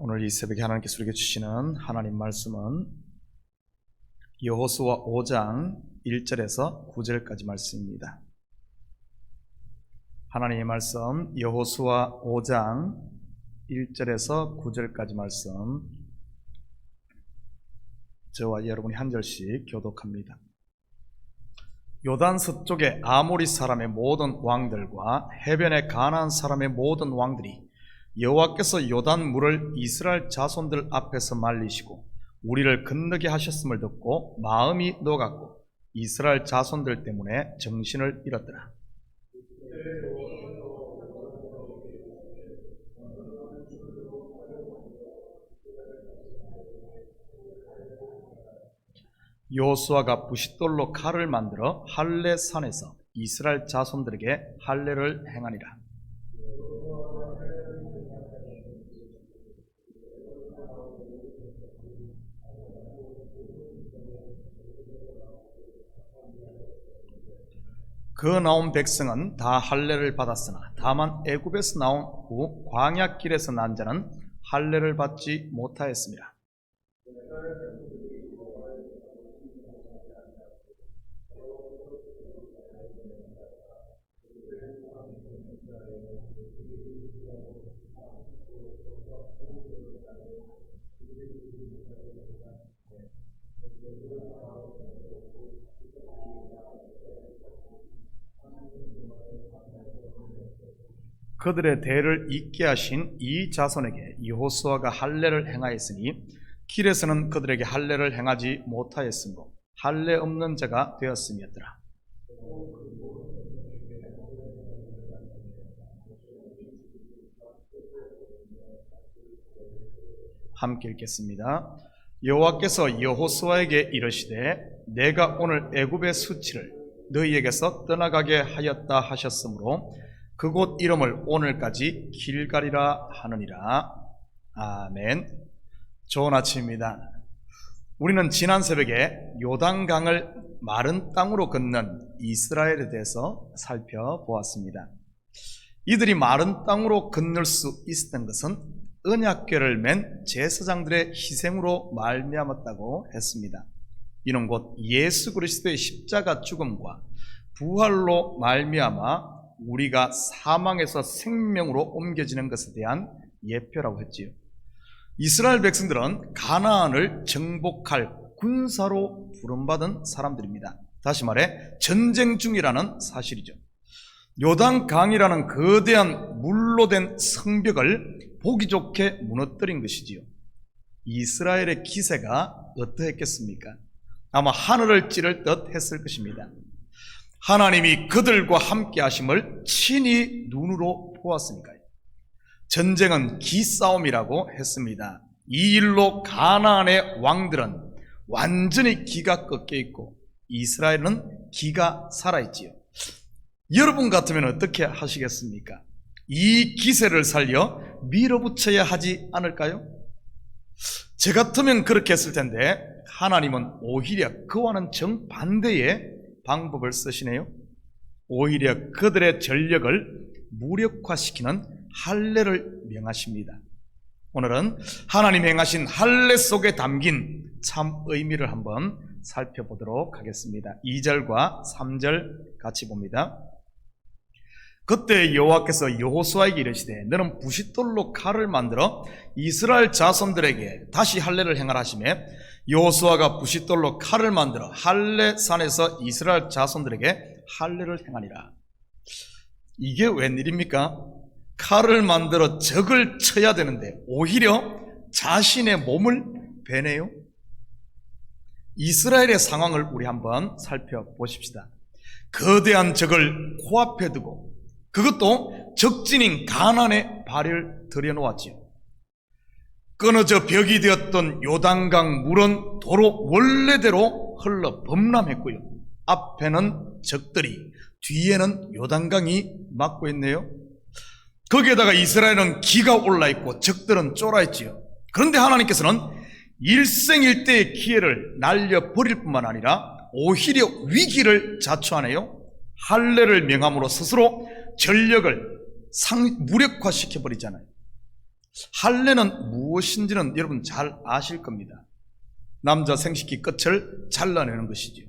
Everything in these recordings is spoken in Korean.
오늘 이 새벽에 하나님께서 우리에게 주시는 하나님 말씀은 여호수아 5장 1절에서 9절까지 말씀입니다. 하나님의 말씀 여호수아 5장 1절에서 9절까지 말씀 저와 여러분이 한 절씩 교독합니다. 요단 서쪽의 아모리 사람의 모든 왕들과 해변의 가나안 사람의 모든 왕들이 여호와께서 요단 물을 이스라엘 자손들 앞에서 말리시고 우리를 건너게 하셨음을 듣고 마음이 녹았고 이스라엘 자손들 때문에 정신을 잃었더라. 요수아가 부싯돌로 칼을 만들어 할례 산에서 이스라엘 자손들에게 할례를 행하니라. 그 나온 백성은 다 할례를 받았으나 다만 애굽에서 나온 후 광야길에서 난 자는 할례를 받지 못하였습니다. 그들의 대를 잇게 하신 이 자손에게 여호수아가 할례를 행하였으니 길에서는 그들에게 할례를 행하지 못하였으므로 할례 없는 자가 되었음이었더라. 함께 읽겠습니다. 여호와께서 여호수아에게 이르시되 내가 오늘 애굽의 수치를 너희에게서 떠나가게 하였다 하셨으므로 그곳 이름을 오늘까지 길갈이라 하느니라. 아멘. 좋은 아침입니다. 우리는 지난 새벽에 요단강을 마른 땅으로 걷는 이스라엘에 대해서 살펴보았습니다. 이들이 마른 땅으로 건널 수 있었던 것은 언약궤를 맨 제사장들의 희생으로 말미암았다고 했습니다. 이는 곧 예수 그리스도의 십자가 죽음과 부활로 말미암아 우리가 사망에서 생명으로 옮겨지는 것에 대한 예표라고 했지요. 이스라엘 백성들은 가나안을 정복할 군사로 부름받은 사람들입니다. 다시 말해 전쟁 중이라는 사실이죠. 요단 강이라는 거대한 물로 된 성벽을 보기 좋게 무너뜨린 것이지요. 이스라엘의 기세가 어떠했겠습니까? 아마 하늘을 찌를 듯 했을 것입니다. 하나님이 그들과 함께 하심을 친히 눈으로 보았으니까요. 전쟁은 기싸움이라고 했습니다. 이 일로 가나안의 왕들은 완전히 기가 꺾여 있고 이스라엘은 기가 살아있지요. 여러분 같으면 어떻게 하시겠습니까? 이 기세를 살려 밀어붙여야 하지 않을까요? 제 같으면 그렇게 했을 텐데 하나님은 오히려 그와는 정반대의 방법을 쓰시네요. 오히려 그들의 전력을 무력화시키는 할례를 명하십니다. 오늘은 하나님 행하신 할례 속에 담긴 참 의미를 한번 살펴보도록 하겠습니다. 2절과 3절 같이 봅니다. 그때 여호와께서 여호수아에게 이르시되 너는 부싯돌로 칼을 만들어 이스라엘 자손들에게 다시 할례를 행하라 하시매 여호수아가 부싯돌로 칼을 만들어 할례 산에서 이스라엘 자손들에게 할례를 행하니라. 이게 웬일입니까? 칼을 만들어 적을 쳐야 되는데 오히려 자신의 몸을 베네요. 이스라엘의 상황을 우리 한번 살펴보십시다. 거대한 적을 코앞에 두고 그것도 적진인 가난의 발을 들여놓았지요. 끊어져 벽이 되었던 요단강 물은 도로 원래대로 흘러 범람했고요. 앞에는 적들이, 뒤에는 요단강이 막고 있네요. 거기에다가 이스라엘은 기가 올라 있고 적들은 쫄아 있지요. 그런데 하나님께서는 일생일대의 기회를 날려버릴 뿐만 아니라 오히려 위기를 자초하네요. 할례를 명함으로 스스로 전력을 상, 무력화시켜 버리잖아요. 할례는 무엇인지는 여러분 잘 아실 겁니다. 남자 생식기 끝을 잘라내는 것이지요.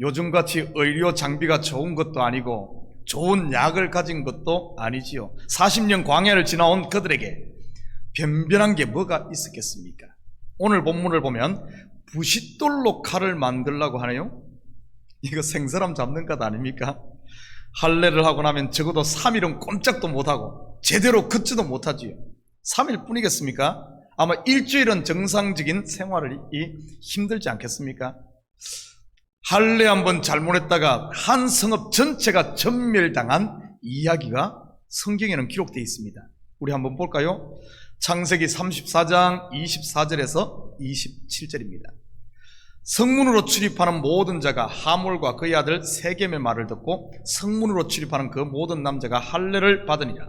요즘같이 의료 장비가 좋은 것도 아니고 좋은 약을 가진 것도 아니지요. 40년 광야를 지나온 그들에게 변변한 게 뭐가 있었겠습니까? 오늘 본문을 보면 부싯돌로 칼을 만들라고 하네요. 이거 생사람 잡는 것 아닙니까? 할례를 하고 나면 적어도 3일은 꼼짝도 못하고 제대로 걷지도 못하지요. 3일 뿐이겠습니까? 아마 일주일은 정상적인 생활이 힘들지 않겠습니까? 할례 한번 잘못했다가 한 성읍 전체가 전멸당한 이야기가 성경에는 기록되어 있습니다. 우리 한번 볼까요? 창세기 34장 24절에서 27절입니다. 성문으로 출입하는 모든 자가 하몰과 그의 아들 세겜의 말을 듣고 성문으로 출입하는 그 모든 남자가 할례를 받으니라.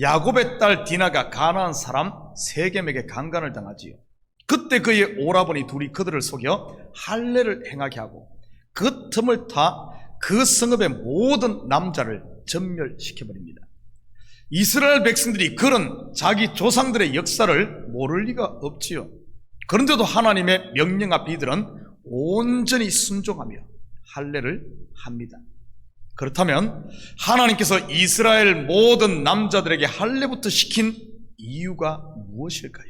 야곱의 딸 디나가 가나안 사람 세겜에게 강간을 당하지요. 그때 그의 오라버니 둘이 그들을 속여 할례를 행하게 하고 그 틈을 타 그 성읍의 모든 남자를 전멸시켜 버립니다. 이스라엘 백성들이 그런 자기 조상들의 역사를 모를 리가 없지요. 그런데도 하나님의 명령 앞 이들은 온전히 순종하며 할례를 합니다. 그렇다면 하나님께서 이스라엘 모든 남자들에게 할례부터 시킨 이유가 무엇일까요?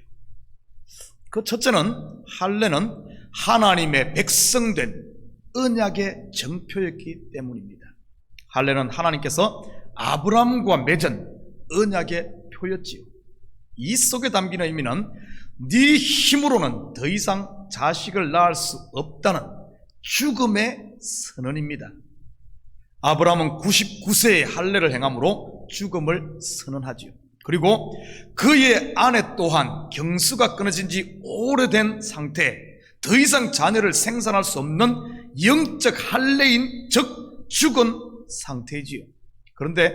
그 첫째는 할례는 하나님의 백성된 언약의 정표였기 때문입니다. 할례는 하나님께서 아브라함과 맺은 언약의 표였지요. 이 속에 담긴 의미는 네 힘으로는 더 이상 자식을 낳을 수 없다는 죽음의 선언입니다. 아브라함은 99세에 할례를 행함으로 죽음을 선언하지요. 그리고 그의 아내 또한 경수가 끊어진 지 오래된 상태, 더 이상 자녀를 생산할 수 없는 영적 할례인 즉 죽은 상태이지요. 그런데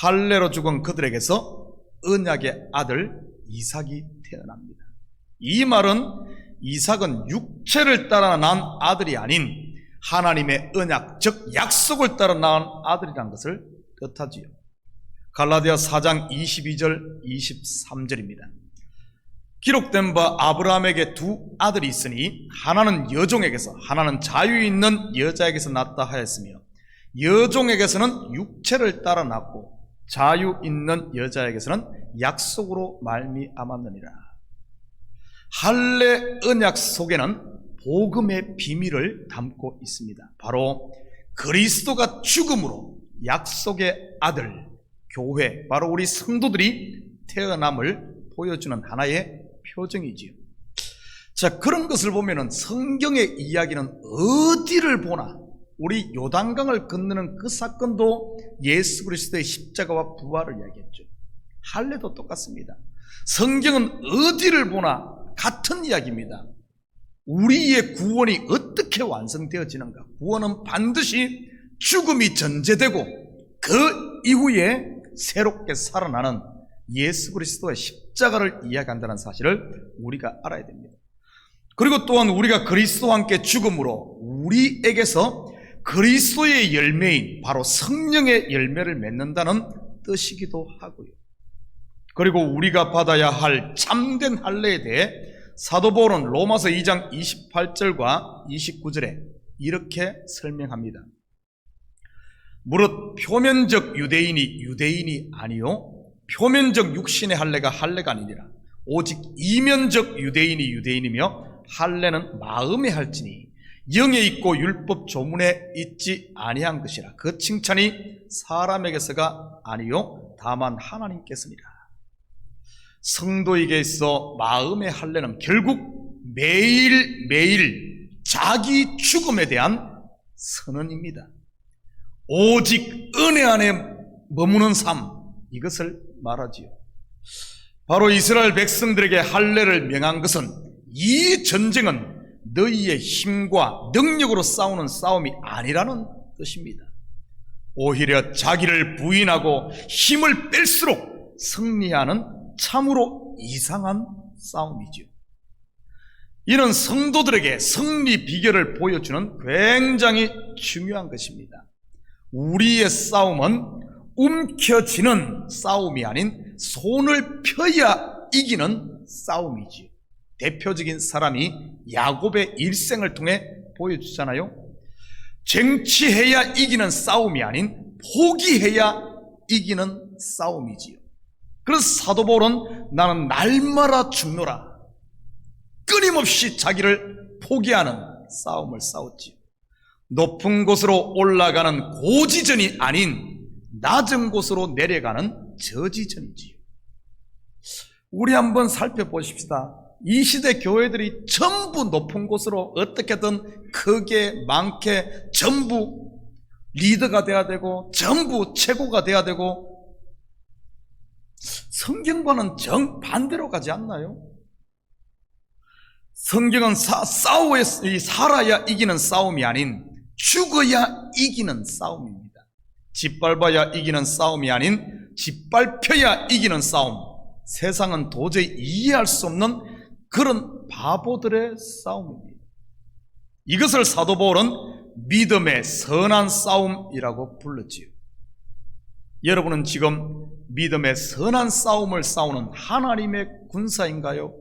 할례로 죽은 그들에게서 언약의 아들 이삭이 태어납니다. 이 말은 이삭은 육체를 따라 난 아들이 아닌 하나님의 언약, 즉 약속을 따라 낳은 아들이라는 것을 뜻하지요. 갈라디아 4장 22절 23절입니다. 기록된 바 아브라함에게 두 아들이 있으니 하나는 여종에게서 하나는 자유 있는 여자에게서 낳다 하였으며 여종에게서는 육체를 따라 낳고 자유 있는 여자에게서는 약속으로 말미암았느니라. 할례 언약 속에는 복음의 비밀을 담고 있습니다. 바로 그리스도가 죽음으로 약속의 아들 교회 바로 우리 성도들이 태어남을 보여주는 하나의 표정이지요. 자, 그런 것을 보면은 성경의 이야기는 어디를 보나 우리 요단강을 건너는 그 사건도 예수 그리스도의 십자가와 부활을 이야기했죠. 할례도 똑같습니다. 성경은 어디를 보나 같은 이야기입니다. 우리의 구원이 어떻게 완성되어지는가? 구원은 반드시 죽음이 전제되고 그 이후에 새롭게 살아나는 예수 그리스도의 십자가를 이야기한다는 사실을 우리가 알아야 됩니다. 그리고 또한 우리가 그리스도와 함께 죽음으로 우리에게서 그리스도의 열매인 바로 성령의 열매를 맺는다는 뜻이기도 하고요. 그리고 우리가 받아야 할 참된 할례에 대해 사도 바울은 로마서 2장 28절과 29절에 이렇게 설명합니다. 무릇 표면적 유대인이 유대인이 아니요 표면적 육신의 할례가 할례가 아니니라. 오직 이면적 유대인이 유대인이며 할례는 마음에 할지니 영에 있고 율법 조문에 있지 아니한 것이라. 그 칭찬이 사람에게서가 아니요 다만 하나님께서니라 성도에게 있어 마음의 할례는 결국 매일매일 자기 죽음에 대한 선언입니다 오직 은혜 안에 머무는 삶 이것을 말하지요. 바로 이스라엘 백성들에게 할례를 명한 것은 이 전쟁은 너희의 힘과 능력으로 싸우는 싸움이 아니라는 뜻입니다. 오히려 자기를 부인하고 힘을 뺄수록 승리하는 참으로 이상한 싸움이지요. 이는 성도들에게 승리 비결을 보여주는 굉장히 중요한 것입니다. 우리의 싸움은 움켜쥐는 싸움이 아닌 손을 펴야 이기는 싸움이지요. 대표적인 사람이 야곱의 일생을 통해 보여주잖아요. 쟁취해야 이기는 싸움이 아닌 포기해야 이기는 싸움이지요. 그래서 사도 바울은 나는 날마다 죽노라. 끊임없이 자기를 포기하는 싸움을 싸웠지요. 높은 곳으로 올라가는 고지전이 아닌 낮은 곳으로 내려가는 저지전이지요. 우리 한번 살펴보십시다. 이 시대 교회들이 전부 높은 곳으로 어떻게든 크게 많게 전부 리더가 돼야 되고 전부 최고가 돼야 되고 성경과는 정반대로 가지 않나요? 성경은 사, 싸워야, 이 살아야 이기는 싸움이 아닌 죽어야 이기는 싸움입니다. 짓밟아야 이기는 싸움이 아닌 짓밟혀야 이기는 싸움. 세상은 도저히 이해할 수 없는 그런 바보들의 싸움입니다. 이것을 사도 바울은 믿음의 선한 싸움이라고 불렀지요. 여러분은 지금 믿음의 선한 싸움을 싸우는 하나님의 군사인가요?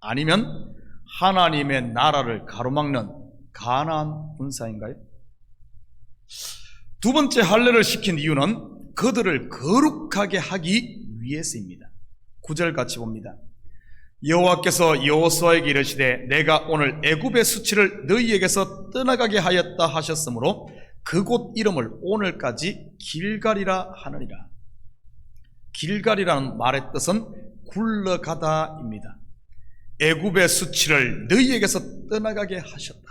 아니면 하나님의 나라를 가로막는 가난 군사인가요? 두 번째 할례를 시킨 이유는 그들을 거룩하게 하기 위해서입니다. 구절 같이 봅니다. 여호와께서 여호수아에게 이르시되 내가 오늘 애굽의 수치를 너희에게서 떠나가게 하였다 하셨으므로 그곳 이름을 오늘까지 길갈이라 하느니라. 길갈이라는 말의 뜻은 굴러가다입니다. 애굽의 수치를 너희에게서 떠나가게 하셨다.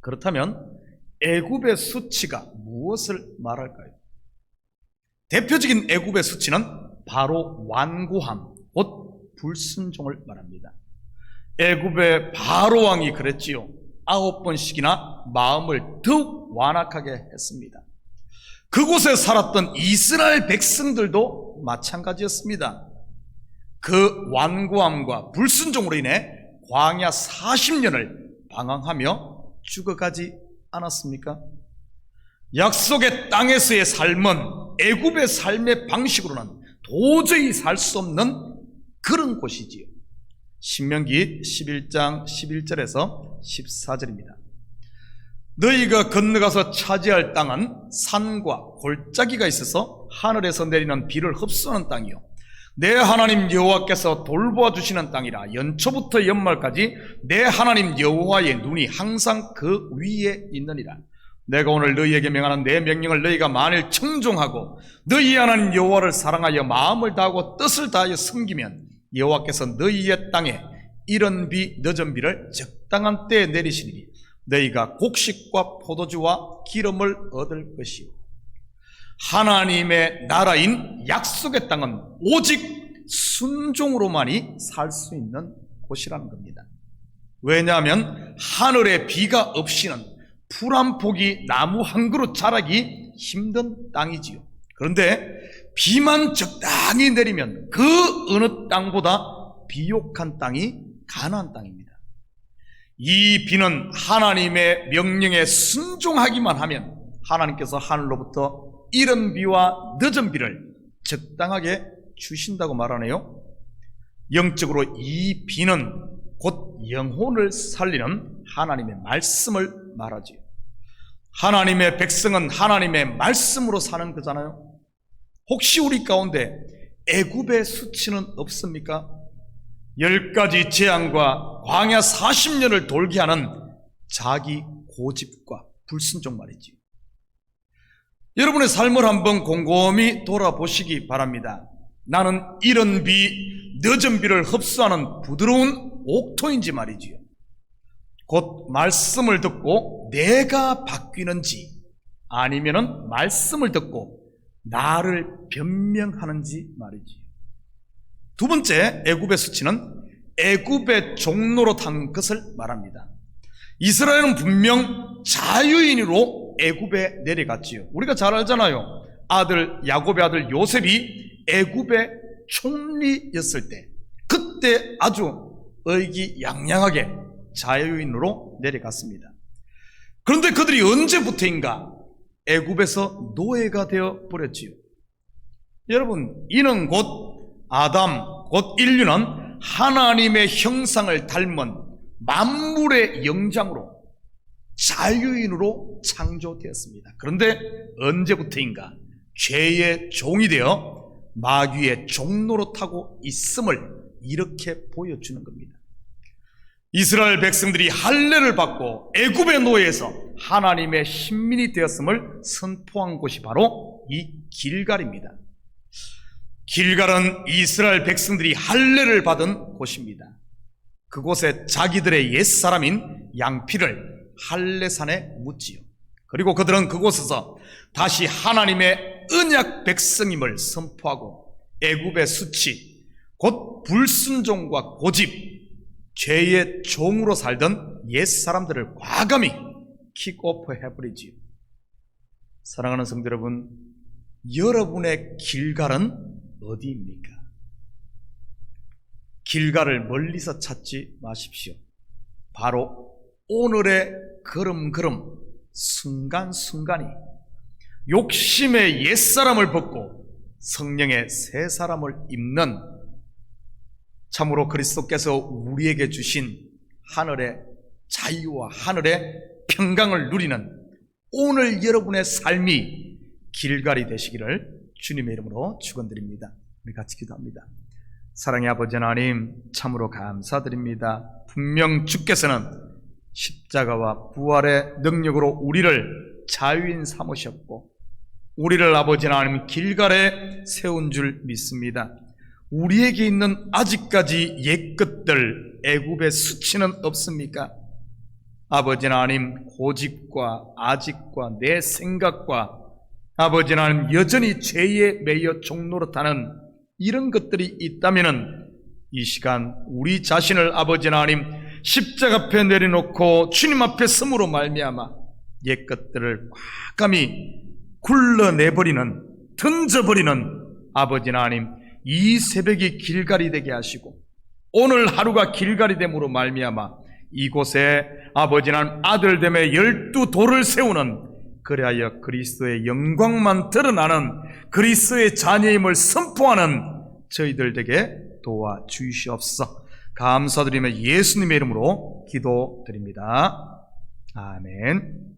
그렇다면 애굽의 수치가 무엇을 말할까요? 대표적인 애굽의 수치는 바로 완고함, 곧 불순종을 말합니다. 애굽의 바로 왕이 그랬지요. 아홉 번씩이나 마음을 더욱 완악하게 했습니다. 그곳에 살았던 이스라엘 백성들도 마찬가지였습니다. 그 완고함과 불순종으로 인해 광야 40년을 방황하며 죽어가지 않았습니까? 약속의 땅에서의 삶은 애굽의 삶의 방식으로는 도저히 살 수 없는 그런 곳이지요. 신명기 11장 11절에서 14절입니다. 너희가 건너가서 차지할 땅은 산과 골짜기가 있어서 하늘에서 내리는 비를 흡수하는 땅이요. 내 하나님 여호와께서 돌보아 주시는 땅이라 연초부터 연말까지 내 하나님 여호와의 눈이 항상 그 위에 있느니라. 내가 오늘 너희에게 명하는 내 명령을 너희가 만일 청종하고 너희 하나님 여호와를 사랑하여 마음을 다하고 뜻을 다하여 섬기면 여호와께서 너희의 땅에 이런 비 늦은 비를 적당한 때에 내리시니 너희가 곡식과 포도주와 기름을 얻을 것이요 하나님의 나라인 약속의 땅은 오직 순종으로만이 살 수 있는 곳이라는 겁니다. 왜냐하면 하늘에 비가 없이는 풀 한 폭이 나무 한 그루 자라기 힘든 땅이지요. 그런데 비만 적당히 내리면 그 어느 땅보다 비옥한 땅이 가나안 땅입니다. 이 비는 하나님의 명령에 순종하기만 하면 하나님께서 하늘로부터 이른 비와 늦은 비를 적당하게 주신다고 말하네요. 영적으로 이 비는 곧 영혼을 살리는 하나님의 말씀을 말하지요. 하나님의 백성은 하나님의 말씀으로 사는 거잖아요. 혹시 우리 가운데 애굽의 수치는 없습니까? 열 가지 재앙과 광야 40년을 돌게 하는 자기 고집과 불순종 말이지요. 여러분의 삶을 한번 곰곰이 돌아보시기 바랍니다. 나는 이런 비, 늦은 비를 흡수하는 부드러운 옥토인지 말이지요. 곧 말씀을 듣고 내가 바뀌는지 아니면은 말씀을 듣고 나를 변명하는지 말이지요. 두 번째 애굽의 수치는 애굽의 종로로 탄 것을 말합니다. 이스라엘은 분명 자유인으로 애굽에 내려갔지요. 우리가 잘 알잖아요. 아들 야곱의 아들 요셉이 애굽의 총리였을 때 그때 아주 의기양양하게 자유인으로 내려갔습니다. 그런데 그들이 언제부터인가 애굽에서 노예가 되어 버렸지요. 여러분, 이는 곧 아담, 곧 인류는 하나님의 형상을 닮은 만물의 영장으로 자유인으로 창조되었습니다. 그런데 언제부터인가 죄의 종이 되어 마귀의 종로로 타고 있음을 이렇게 보여주는 겁니다. 이스라엘 백성들이 할례를 받고 애굽의 노예에서 하나님의 신민이 되었음을 선포한 곳이 바로 이 길갈입니다. 길갈은 이스라엘 백성들이 할례를 받은 곳입니다. 그곳에 자기들의 옛사람인 양피를 할례산에 묻지요. 그리고 그들은 그곳에서 다시 하나님의 언약 백성임을 선포하고 애굽의 수치, 곧 불순종과 고집, 죄의 종으로 살던 옛 사람들을 과감히 킥오프 해버리지요. 사랑하는 성도 여러분, 여러분의 길갈은 어디입니까? 길갈을 멀리서 찾지 마십시오. 바로 오늘의 걸음걸음, 순간순간이 욕심의 옛사람을 벗고 성령의 새 사람을 입는 참으로 그리스도께서 우리에게 주신 하늘의 자유와 하늘의 평강을 누리는 오늘 여러분의 삶이 길갈이 되시기를 주님의 이름으로 축원드립니다. 우리 같이 기도합니다. 사랑의 아버지 하나님 참으로 감사드립니다. 분명 주께서는 십자가와 부활의 능력으로 우리를 자유인 삼으셨고 우리를 아버지 하나님 길갈에 세운 줄 믿습니다. 우리에게 있는 아직까지 옛 것들 애굽의 수치는 없습니까? 아버지 하나님 고집과 아직과 내 생각과 아버지 하나님 여전히 죄에 매여 종노릇하는 이런 것들이 있다면은 이 시간 우리 자신을 아버지 하나님 십자가 앞에 내려놓고 주님 앞에 섬으로 말미암아 옛 것들을 과감히 굴러내버리는 던져버리는 아버지 하나님 이 새벽이 길갈이 되게 하시고 오늘 하루가 길갈이 됨으로 말미암아 이곳에 아버지 하나님 아들 됨의 열두 돌을 세우는 그리하여 그리스도의 영광만 드러나는 그리스도의 자녀임을 선포하는 저희들 에게 도와주시옵소서. 감사드리며 예수님의 이름으로 기도드립니다. 아멘.